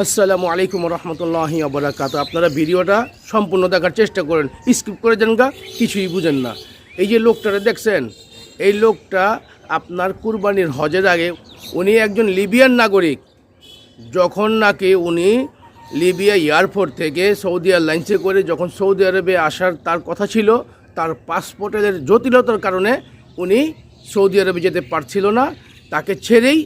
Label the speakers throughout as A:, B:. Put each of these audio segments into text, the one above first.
A: আসসালামু আলাইকুম রহমতুল্লাহি আবরাকাত আপনারা ভিডিওটা সম্পূর্ণ দেখার চেষ্টা করেন, স্কিপ করে দেন গা, কিছুই বুঝেন না। এই যে লোকটারে দেখছেন, এই লোকটা আপনার কুরবানির হজের আগে উনি একজন লিবিয়ান নাগরিক। যখন নাকি উনি লিবিয়া এয়ারপোর্ট থেকে সৌদি এয়ারলাইন্সে করে যখন সৌদি আরবে আসার তার কথা ছিল, তার পাসপোর্টের জটিলতার কারণে উনি সৌদি আরবে যেতে পারছিল না। তাকে ছেড়েই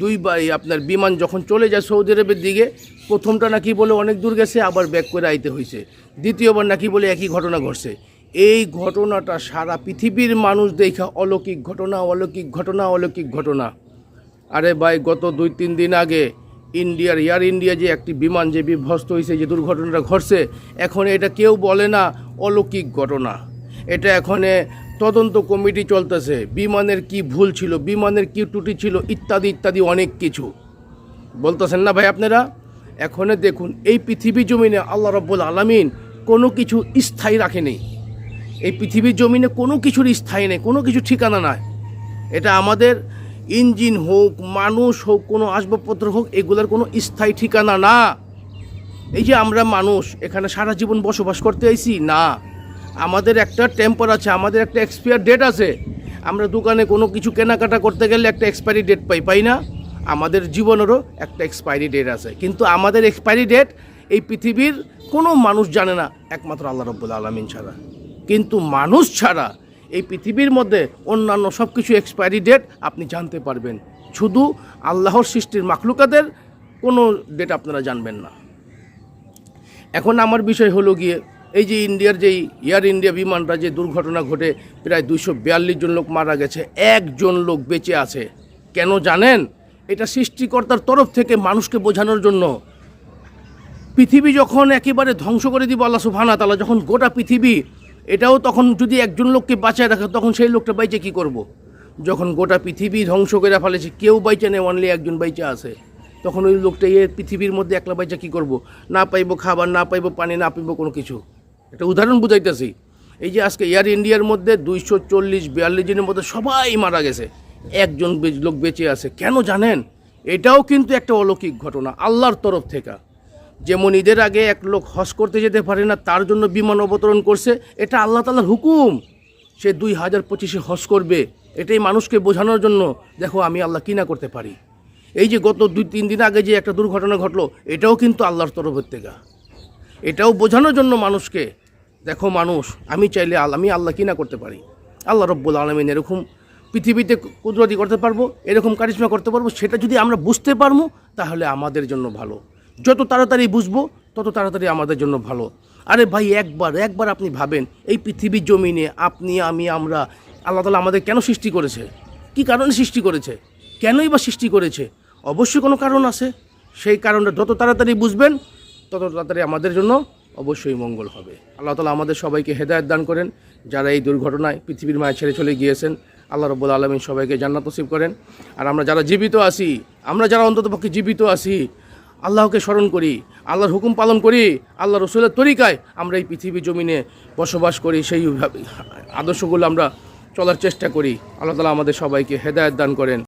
A: দুইবার আপনার বিমান যখন চলে যায় সৌদি আরবের দিকে, প্রথমটা নাকি বলে অনেক দূর গেছে, আবার ব্যাক করে আইতে হয়েছে দ্বিতীয়বার নাকি বলে একই ঘটনা ঘটছে। এই ঘটনাটা সারা পৃথিবীর মানুষ দেখা অলৌকিক ঘটনা অলৌকিক ঘটনা অলৌকিক ঘটনা। আরে ভাই, গত দুই তিন দিন আগে ইন্ডিয়ার, এয়ার ইন্ডিয়া যে একটি বিমান যে বিধ্বস্ত হয়েছে যে দুর্ঘটনাটা ঘটছে, এখন এটা কেউ বলে না অলৌকিক ঘটনা। এটা এখানে তদন্ত কমিটি চলতেছে। বিমানের কি ভুল ছিল, বিমানের কি ত্রুটি ছিল, ইত্যাদি ইত্যাদি অনেক কিছু। বলতেছেন না ভাই আপনারা? এখনে দেখুন, এই পৃথিবী জমিনে আল্লাহ রব্বুল আলমিন কোনো কিছু স্থায়ী রাখেনি। এই পৃথিবীর জমিনে কোনো কিছুর স্থায়ী নেই, কোনো কিছু ঠিকানা নাই। এটা আমাদের ইঞ্জিন হোক, মানুষ হোক, কোনো আসবাবপত্র হোক, এগুলোর কোনো স্থায়ী ঠিকানা না। এই যে আমরা মানুষ, এখানে সারা জীবন বসবাস করতে আইছি? না। আমাদের একটা টেম্পার আছে, আমাদের একটা এক্সপায়ার ডেট আছে। আমরা দোকানে কোনো কিছু কেনাকাটা করতে গেলে একটা এক্সপায়ারি ডেট পাই পাই না? আমাদের জীবনেরও একটা এক্সপায়ারি ডেট আছে। কিন্তু আমাদের এক্সপায়ারি ডেট এই পৃথিবীর কোনো মানুষ জানে না, একমাত্র আল্লাহ রব্বুল আলমিন ছাড়া। কিন্তু মানুষ ছাড়া এই পৃথিবীর মধ্যে অন্যান্য সব কিছু এক্সপায়ারি ডেট আপনি জানতে পারবেন। শুধু আল্লাহর সৃষ্টির মাখলুকাদের কোনো ডেট আপনারা জানবেন না। এখন আমার বিষয় হলো গিয়ে এই যে ইন্ডিয়ার যেই এয়ার ইন্ডিয়া বিমানটা, যে দুর্ঘটনা ঘটে, প্রায় দুশো বিয়াল্লিশ জন লোক মারা গেছে, একজন লোক বেঁচে আছে। কেন জানেন? এটা সৃষ্টিকর্তার তরফ থেকে মানুষকে বোঝানোর জন্য। পৃথিবী যখন একেবারে ধ্বংস করে দিব আল্লাহ সুবহানা তালা যখন গোটা পৃথিবী, এটাও তখন যদি একজন লোককে বাঁচায় রাখে, তখন সেই লোকটা বাইচে কি করব। যখন গোটা পৃথিবী ধ্বংস করে ফেলেছে, কেউ বাইচে নেই অনলি একজন বাইচে আছে। তখন ওই লোকটা এ পৃথিবীর মধ্যে একলা বাইচা কি করব। না পাইবো খাবার, না পাইবো পানি, না পাইবো কোনো কিছু। একটা উদাহরণ বুঝাইতেছি। এই যে আজকে এয়ার ইন্ডিয়ার মধ্যে দুইশো চল্লিশ, বিয়াল্লিশ জনের মধ্যে সবাই মারা গেছে। একজন লোক বেঁচে আছে। কেন জানেন? এটাও কিন্তু একটা অলৌকিক ঘটনা, আল্লাহর তরফ থেকে। যেমন ঈদের আগে এক লোক হজ করতে যেতে পারে না, তার জন্য বিমান অবতরণ করছে। এটা আল্লাহ তালার হুকুম। সে দুই হাজার পঁচিশে হজ করবে। এটাই মানুষকে বোঝানোর জন্য, দেখো আমি আল্লাহ কি না করতে পারি। এই যে গত দুই তিন দিন আগে যে একটা দুর্ঘটনা ঘটলো, এটাও কিন্তু আল্লাহর তরফের থেকে। এটাও বোঝানোর জন্য মানুষকে, দেখো মানুষ, আমি চাইলে আমি আল্লাহ কি না করতে পারি? আল্লাহ রব্বুল আলমিন এরকম পৃথিবীতে কুদরতি করতে পারব, এরকম কারিশমা করতে পারব, সেটা যদি আমরা বুঝতে পারব, তাহলে আমাদের জন্য ভালো। যত তাড়াতাড়ি বুঝব, তত তাড়াতাড়ি আমাদের জন্য ভালো। আরে ভাই, একবার একবার আপনি ভাবেন, এই পৃথিবীর জমিনে আপনি, আমি, আমরা, আল্লাহ তালা আমাদের কেন সৃষ্টি করেছে? কি কারণে সৃষ্টি করেছে? কেনই বা সৃষ্টি করেছে? অবশ্যই কোনো কারণ আছে। সেই কারণটা যত তাড়াতাড়ি বুঝবেন তত তাড়াতাড়ি আমাদের জন্য অবশ্যই মঙ্গল হবে। আল্লাহ তালা আমাদের সবাইকে হেদায়ত দান করেন। যারা এই দুর্ঘটনায় পৃথিবীর মায়া ছেড়ে চলে গিয়েছেন, আল্লাহ রব্বুল আলমিন সবাইকে জান্নাত নসিব করেন। আর আমরা যারা জীবিত আছি, আমরা যারা অন্ততপক্ষে জীবিত আছি, আল্লাহকে স্মরণ করি, আল্লাহর হুকুম পালন করি আল্লাহ রসুলের তরিকায় আমরা এই পৃথিবী জমিনে বসবাস করি, সেই আদর্শগুলো আমরা চলার চেষ্টা করি। আল্লাহ তালা আমাদের সবাইকে হেদায়ত দান করেন।